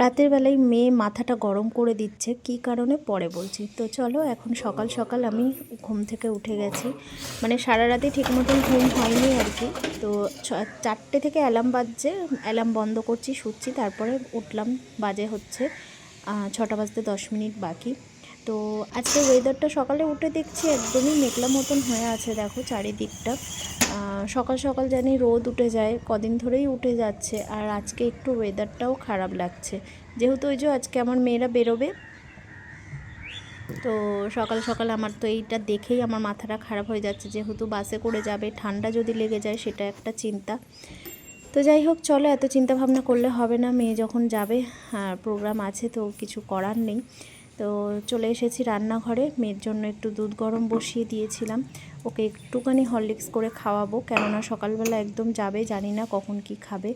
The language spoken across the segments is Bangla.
রাতের বেলায় মেয়ে মাথাটা গরম করে দিচ্ছে, কি কারণে পরে বলছি। তো চলো, এখন সকাল সকাল আমি ঘুম থেকে উঠে গেছি। মানে সারা রাতে ঠিক মতন ঘুম হয়নি আর কি। তো চারটে থেকে অ্যালার্ম বাজছে, অ্যালার্ম বন্ধ করছি, শুচ্ছি, তারপরে উঠলাম, বাজে হচ্ছে ছটা বাজতে দশ মিনিট বাকি। তো আজকে ওয়েদারটা সকালে উঠে দেখছি একদমই মেঘলা মতন হয়ে আছে, দেখো চারিদিকটা। সকাল সকাল জানি রোদ উঠে যায়, কদিন ধরেই উঠে যাচ্ছে, আর আজকে একটু ওয়েদারটাও খারাপ লাগছে। যেহেতু ওই যে আজকে আমার মেয়েরা বেরোবে, তো সকাল সকাল আমার তো এইটা দেখেই আমার মাথাটা খারাপ হয়ে যাচ্ছে, যেহেতু বাসে করে যাবে, ঠান্ডা যদি লেগে যায় সেটা একটা চিন্তা। তো যাই হোক, চলো এত চিন্তা ভাবনা করলে হবে না, মেয়ে যখন যাবে প্রোগ্রাম আছে তো কিছু করার নেই। তো চলে এসেছি রান্নাঘরে। মেয়ের জন্য একটু দুধ গরম বসিয়ে দিয়েছিলাম। ওকে একটুখানি হরলিক্স করে খাওয়াবো। কেননা সকালবেলা একদম যাবে, জানি না কখন কি খাবে।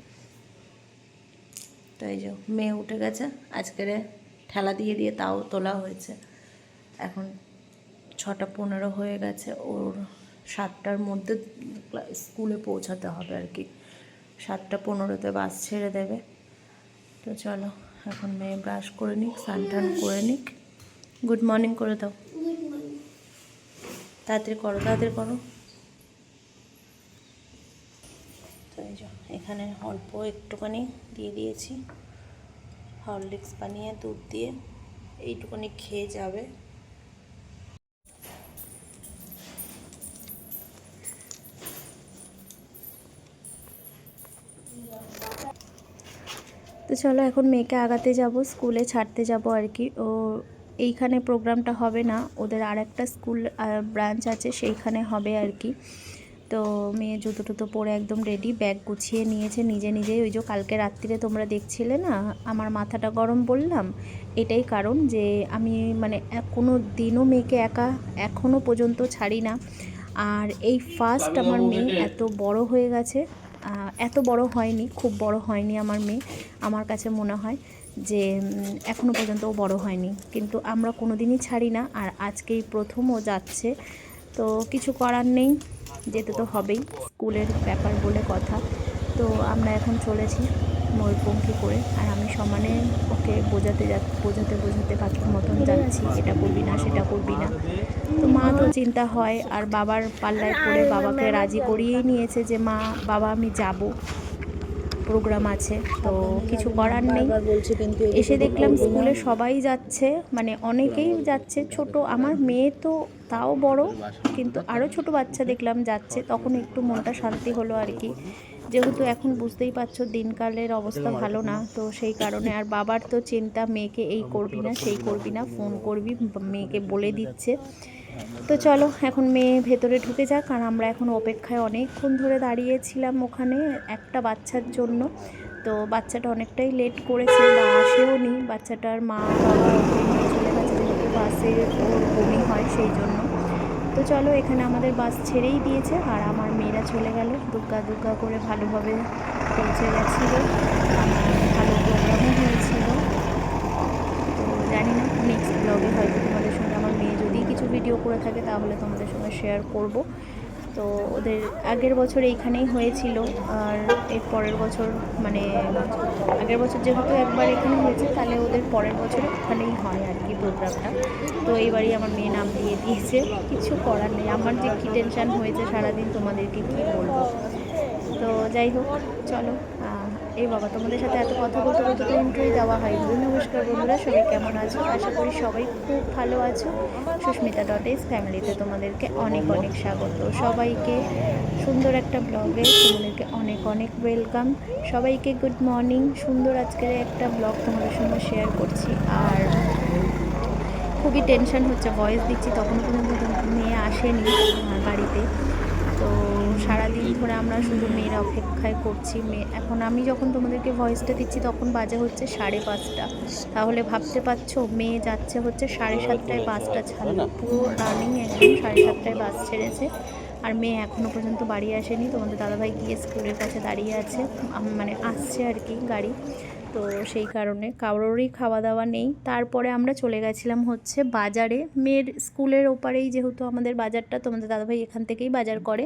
তাই যে মেয়ে উঠে গেছে। আজকের ঠেলা দিয়ে দিয়ে তাও তোলা হয়েছে। এখন ছটা পনেরো হয়ে গেছে। ওর সাতটার মধ্যে স্কুলে পৌঁছাতে হবে আর কি। সাতটা পনেরোতে বাস ছেড়ে দেবে। তো চলো। এখন মেয়ে ব্রাশ করে নিক স্নান টান করে নিক। গুড মর্নিং করে দাও। তাড়াতাড়ি করো তাড়াতাড়ি করো। এখানে অল্প একটুখানি দিয়ে দিয়েছি। হরলিক্স বানিয়ে, দুধ দিয়ে। এইটুকুনি খেয়ে যাবে। তো চলো এখন মেয়েকে আগাতে যাব স্কুলে ছাড়তে যাব আর কি। ও এইখানে প্রোগ্রামটা হবে না ওদের আর একটা স্কুল ব্রাঞ্চ আছে সেইখানে হবে আর কি। তো মেয়ে জুতো টুতো পরে একদম রেডি ব্যাগ গুছিয়ে নিয়েছে নিজে নিজেই। ওই যে কালকে রাত্রিরে তোমরা দেখছিলে না আমার মাথাটা গরম বললাম এটাই কারণ যে আমি মানে কোনো দিনও মেয়েকে একা এখনও পর্যন্ত ছাড়ি না। আর এই ফার্স্ট আমার মেয়ে এত বড় হয়ে গেছে। এত বড় হয়নি, খুব বড় হয়নি আমার মেয়ে। আমার কাছে মনে হয় যে এখনও এখনও পর্যন্ত ও বড় হয়নি। কিন্তু আমরা কোনো দিনই ছাড়ি না, আর আজকেই প্রথম ও যাচ্ছে। তো কিছু করার নেই, যেতে তো হবেই, স্কুলের ব্যাপার বলে কথা। তো আমরা এখন চলেছি। ময়ূরপঙ্খী করে, আর আমি সমানে ওকে বোঝাতে যা, বোঝাতে বোঝাতে পাখির মতন যাচ্ছি এটা করবি না, সেটা করবি না। তো মা তো চিন্তা হয়, আর বাবার পাল্লায় পড়ে বাবাকে রাজি করিয়েই নিয়েছে যে, মা, বাবা আমি যাব। প্রোগ্রাম আছে তো কিছু করার নেই। কিন্তু এসে দেখলাম স্কুলে সবাই যাচ্ছে মানে অনেকেই যাচ্ছে। ছোট আমার মেয়ে তো তাও বড় কিন্তু আরও ছোট বাচ্চা দেখলাম যাচ্ছে তখন একটু মনটা শান্তি হলো আর কি। যেহেতু এখন বুঝতেই পারছ দিনকালের অবস্থা ভালো না তো সেই কারণে আর বাবার তো চিন্তা মেয়েকে এই করবি না সেই করবি না ফোন করবি মেয়েকে বলে দিচ্ছে। তো চলো, এখন মেয়ে ভেতরে ঢুকে যাক কারণ আমরা এখন অপেক্ষায় অনেকক্ষণ ধরে দাঁড়িয়েছিলাম ওখানে একটা বাচ্চার জন্য। তো বাচ্চাটা অনেকটাই লেট করেছে, বা আসেও নি। বাচ্চাটার মা, বাবা চলে গেছে, যেহেতু বাসে ওর বমি হয় সেই জন্য। তো চলো, এখানে আমাদের বাস ছেড়েই দিয়েছে, আর আমার মেয়েরা চলে গেল। দুগ্গা দুগ্গা করে ভালোভাবে পৌঁছে গেছিল। ভালো প্রোগ্রামও হয়েছিল। তো জানি না নেক্সট ব্লগে হয়তো তোমাদের সঙ্গে আমার মেয়ে যদি কিছু ভিডিও করে থাকে, তাহলে তোমাদের সঙ্গে শেয়ার করব। তো ওদের আগের বছর এইখানেই হয়েছিল, আর এর পরের বছর মানে আগের বছর যেহেতু একবার এখানে হয়েছে, তাহলে ওদের পরের বছর এখানেই হয় আর কি প্রোগ্রামটা তো এইবারই আমার মেয়ে নাম দিয়ে দিয়েছে, কিছু করার নেই। আমার যে কী টেনশান হয়েছে সারাদিন তোমাদেরকে কী বলব? তো যাই হোক, চলো। এই বাবা, তোমাদের সাথে এত কথা বলতে বলতে তো ইন্টারভিউ দেওয়া হয় নমস্কার বন্ধুরা, সবাই কেমন আছো? আশা করি সবাই খুব ভালো আছো। সুস্মিতা ডট এস ফ্যামিলিতে তোমাদেরকে অনেক অনেক স্বাগত। সবাইকে সুন্দর একটা ব্লগে তোমাদেরকে অনেক অনেক ওয়েলকাম সবাইকে গুড মর্নিং সুন্দর আজকের একটা ব্লগ তোমাদের সঙ্গে শেয়ার করছি। আর খুবই টেনশন হচ্ছে ভয়েস দিচ্ছি তখন পর্যন্ত মেয়ে আসেনি বাড়িতে। তো সারাদিন ধরে আমরা শুধু মেয়ের অপেক্ষায় করছি। মেয়ে এখন আমি যখন তোমাদেরকে ভয়েসটা দিচ্ছি তখন বাজে হচ্ছে সাড়ে পাঁচটা। তাহলে ভাবতে পারছ মেয়ে যাচ্ছে হচ্ছে সাড়ে সাতটায় বাসটা ছাড়লো পুরো রানিং একদম সাড়ে সাতটায় বাস ছেড়েছে। আর মেয়ে এখনও পর্যন্ত বাড়ি আসেনি। তোমাদের দাদাভাই গিয়ে স্কুলের কাছে দাঁড়িয়ে আছে। মানে আসছে আর কি গাড়ি। তো সেই কারণে কারোরই খাওয়া দাওয়া নেই। তারপরে আমরা চলে গেছিলাম হচ্ছে বাজারে। মেয়ের স্কুলের ওপারেই যেহেতু আমাদের বাজারটা, তোমাদের দাদাভাই এখান থেকেই বাজার করে।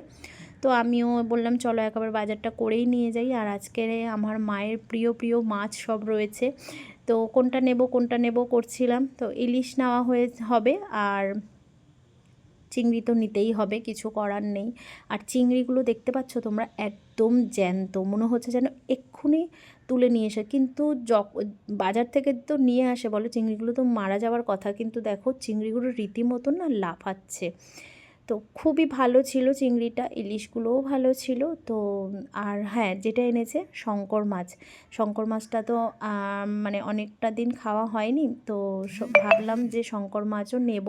তো আমিও বললাম, চলো একবার বাজারটা করেই নিয়ে যাই। আর আজকের আমার মায়ের প্রিয় প্রিয় মাছ সব রয়েছে। তো কোনটা নেব কোনটা নেব করছিলাম। তো ইলিশ নেওয়া হয়ে, হবে। আর চিংড়ি তো নিতেই হবে, কিছু করার নেই। আর চিংড়িগুলো দেখতে পাচ্ছ তোমরা একদম জ্যান্ত, মনে হচ্ছে যেন এক্ষুনি তুলে নিয়ে এসে, কিন্তু যখ- বাজার থেকে তো নিয়ে আসে বলো, চিংড়িগুলো তো মারা যাওয়ার কথা, কিন্তু দেখো চিংড়িগুলো রীতিমতন না লাফাচ্ছে। তো খুবই ভালো ছিল চিংড়িটা, ইলিশগুলোও ভালো ছিল। তো আর হ্যাঁ যেটা এনেছে শঙ্কর মাছ। শঙ্কর মাছটা তো মানে অনেকটা দিন খাওয়া হয়নি, তো ভাবলাম যে শঙ্কর মাছও নেব।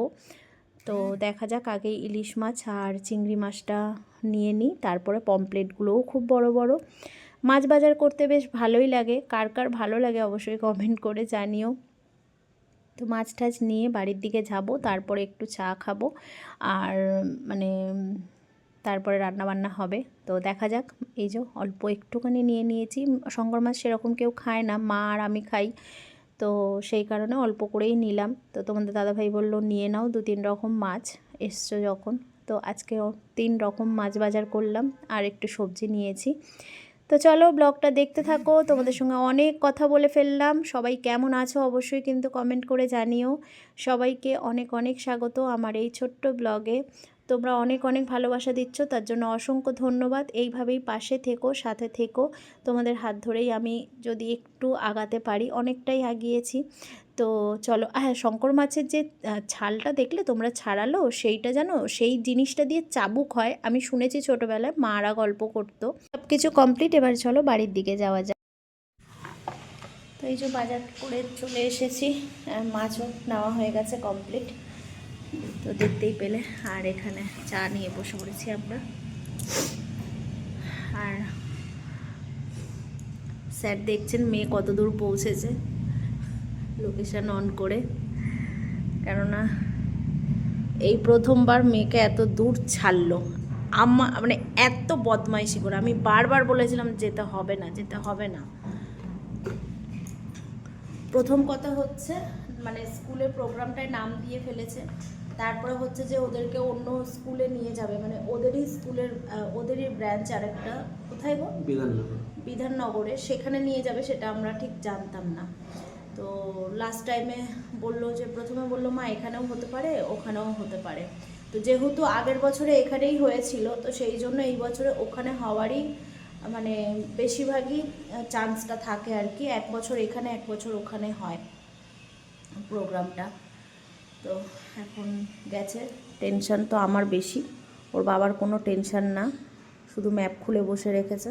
তো দেখা যাক, আগে ইলিশ মাছ আর চিংড়ি মাছটা নিয়ে নিই। তারপরে পমপ্লেটগুলোও খুব বড় বড়। মাছ বাজার করতে বেশ ভালোই লাগে। কার কার ভালো লাগে অবশ্যই কমেন্ট করে জানিও। তো মাছ টাছ নিয়ে বাড়ির দিকে যাব, তারপরে একটু চা খাব। আর মানে তারপরে রান্না বান্না হবে। তো দেখা যাক, এই যে অল্প একটুখানি নিয়ে নিয়েছি। শঙ্কর মাছ সেরকম কেউ খায় না। মা আর আমি খাই। তো সেই কারণে অল্প করেই নিলাম। তো তোমাদের দাদাভাই বলল, নিয়ে নাও, দু তিন রকম মাছ এসছো যখন। তো আজকে তিন রকম মাছ বাজার করলাম আর একটু সবজি নিয়েছি। তো চলো ব্লগটা দেখতে থাকো। তোমাদের সঙ্গে অনেক কথা বলে ফেললাম। সবাই কেমন আছো অবশ্যই কিন্তু কমেন্ট করে জানিও। সবাইকে অনেক অনেক স্বাগত আমার এই ছোট্ট ব্লগে। তোমরা অনেক অনেক ভালোবাসা দিচ্ছ, তার জন্য অসংখ্য ধন্যবাদ। এইভাবেই পাশে থেকো, সাথে থেকো। তোমাদের হাত ধরেই আমি যদি একটু আগাতে পারি, অনেকটাই আগিয়েছি। তো চলো হ্যাঁ শঙ্কর মাছের যে ছালটা দেখলে তোমরা ছাড়ালো, সেইটা জানো? সেই জিনিসটা দিয়ে চাবুক হয়। আমি শুনেছি ছোটোবেলায় মারা গল্প করতো। সব কিছু কমপ্লিট এবার চলো বাড়ির দিকে যাওয়া যাক। তো এই যে বাজার করে চলে এসেছি মাছও নেওয়া হয়ে গেছে কমপ্লিট তো দেখতেই পেলে, আর এখানে চা নিয়ে বসে পড়েছি আমরা। আর স্যার দেখছেন মেয়ে কত দূর পৌঁছেছে, লোকেশন অন করে। কেননা এই প্রথমবার মেয়েকে এত দূর ছাড়লো। আমা মানে এত বদমাইশি করে। আমি বারবার বলেছিলাম, যেতে হবে না, যেতে হবে না। প্রথম কথা হচ্ছে মানে স্কুলের প্রোগ্রামটায় নাম দিয়ে ফেলেছে। তারপরে হচ্ছে যে ওদেরকে অন্য স্কুলে নিয়ে যাবে মানে ওদেরই স্কুলের ওদেরই ব্রাঞ্চ আরেকটা কোথায় গো? বিধাননগর। বিধাননগরে সেখানে নিয়ে যাবে সেটা আমরা ঠিক জানতাম না। তো লাস্ট টাইমে বলল যে প্রথমে বলল মা এখানেও হতে পারে ওখানেও হতে পারে। তো যেহেতু আগের বছরে এখানেই হয়েছিল তো সেই জন্য এই বছরে ওখানে হওয়ারই মানে বেশিরভাগই চান্সটা থাকে আর কি এক বছর এখানে এক বছর ওখানে হয় প্রোগ্রামটা তো এখন গেছে। টেনশন তো আমার বেশি। ওর বাবার কোনো টেনশন না। শুধু ম্যাপ খুলে বসে রেখেছে।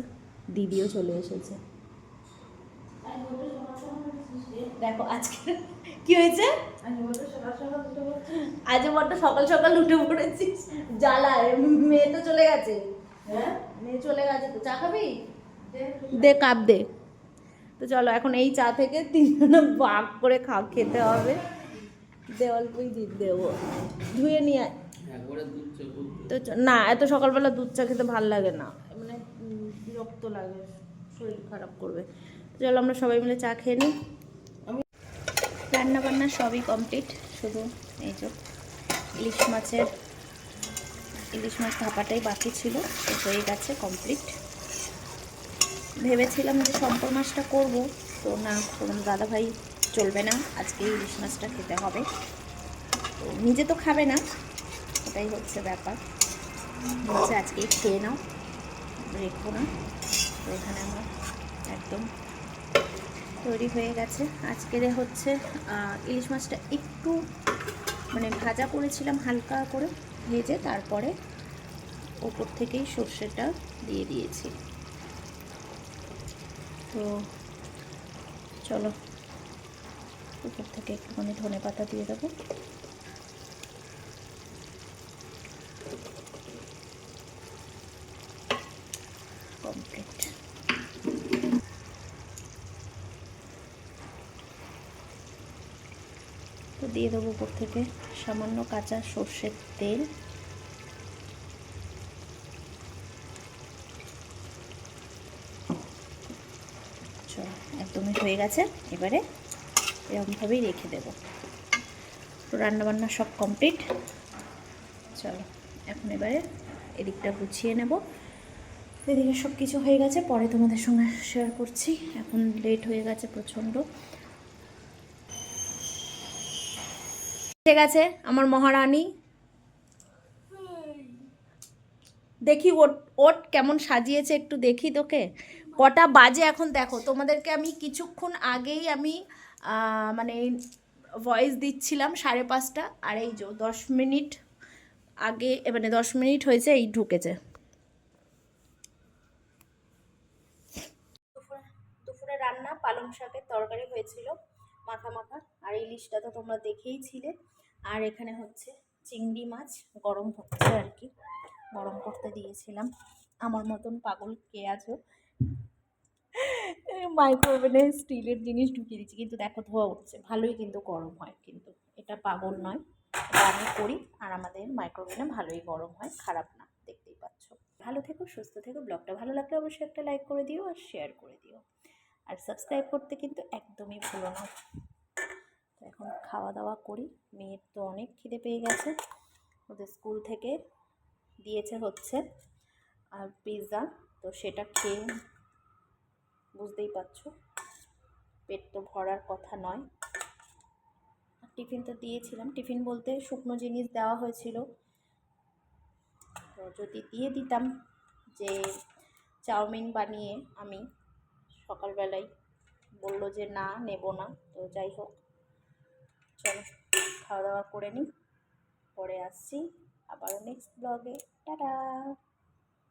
দিদিও চলে এসেছে। দেখো আজকে কি হয়েছে? আজ বড্ড সকাল সকাল উঠে পড়েছিস জ্বালায় মেয়ে তো চলে গেছে। মেয়ে চলে গেছে তো। চা খাবি? দে, কাপ দে। তো চলো, এখন এই চা থেকে তিনজনে ভাগ করে খা, খেতে হবে। দে অল্পই দিক দেবো। ধুয়ে নিয়ে আয়। একবারে দুধ চা দুধ তো না এত সকালবেলা দুধ চা খেতে ভালো লাগে না। মানে বিরক্ত লাগে শরীর খারাপ করবে। চলো আমরা সবাই মিলে চা খেয়ে নিই রান্না বান্না সবই কমপ্লিট শুধু এই যে ইলিশ মাছের ইলিশ মাছ ভাপাটাই বাকি ছিল তো হয়ে গেছে কমপ্লিট। ভেবেছিলাম যে শঙ্কর মাছটা করব তো না কোনো দাদাভাই চলবে না আজকে ইলিশ মাছটা খেতে হবে। তো নিজে তো খাবে না, এটাই হচ্ছে ব্যাপার। বলছে আজকেই খেয়ে নাও, রেখো না। তো এখানে আমার একদম তৈরি হয়ে গেছে। আজকের হচ্ছে ইলিশ মাছটা একটু মানে ভাজা করেছিলাম হালকা করে ভেজে, তারপরে ওপর থেকেই সর্ষেটা দিয়ে দিয়েছি। তো চলো। উপর থেকে একটুখানি ধনে পাতা দিয়ে দেবো। দিয়ে দেবো উপর থেকে সামান্য কাঁচা সর্ষের তেল। চলো, একদমই হয়ে গেছে। এবারে এরকমভাবেই রেখে দেবো। তো রান্নাবান্না সব কমপ্লিট চলো, এখন এবারে এদিকটা গুছিয়ে নেব। এদিকে সব কিছু হয়ে গেছে, পরে তোমাদের সঙ্গে শেয়ার করছি। এখন লেট হয়ে গেছে প্রচণ্ড। ঠিক আছে আমার মহারানী। দেখি ওট ওট কেমন সাজিয়েছে, একটু দেখি তোকে। কটা বাজে এখন দেখো। তোমাদেরকে আমি কিছুক্ষণ আগেই আমি মানে ভয়েস দিচ্ছিলাম সাড়ে পাঁচটা, আর এই যে দশ মিনিট আগে মানে দশ মিনিট হয়েছে, এই ঢুকেছে। দুপুরে রান্না, পালং শাকের তরকারি হয়েছিল, মাখা মাখা, আর এই ইলিশটা তো তোমরা দেখেই ছিলে। আর এখানে হচ্ছে চিংড়ি মাছ, গরম হচ্ছে আর কি, গরম করতে দিয়েছিলাম। আমার মতন পাগল কে আছো? মাইক্রোওভেনে স্টিলের জিনিস ঢুকিয়ে দিচ্ছি। কিন্তু দেখো ধোয়া উঠছে। ভালোই কিন্তু গরম হয় কিন্তু। এটা পাগল নয়। এটা আমি করি আর আমাদের মাইক্রোওভেনে ভালোই গরম হয়, খারাপ না, দেখতেই পাচ্ছ। ভালো থেকো, সুস্থ থেকো। ব্লগটা ভালো লাগলে অবশ্যই একটা লাইক করে দিও আর শেয়ার করে দিও। আর সাবস্ক্রাইব করতে কিন্তু একদমই ভুলো না। এখন খাওয়া দাওয়া করি। মেয়ের তো অনেক খিদে পেয়ে গেছে। ওদের স্কুল থেকে দিয়েছে হচ্ছে, আর পিৎজা তো সেটা খেয়ে বুঝতেই পারছ। পেট তো ভরার কথা নয়। টিফিন তো দিয়েছিলাম। টিফিন বলতে শুকনো জিনিস দেওয়া হয়েছিল। তো যদি দিয়ে দিতাম যে চাউমিন বানিয়ে আমি সকালবেলায় বলল যে না, নেব না, তো যাই হোক। চলো, খাওয়া দাওয়া করে নিই। পরে আসছি আবারও নেক্সট ব্লগে টাটা!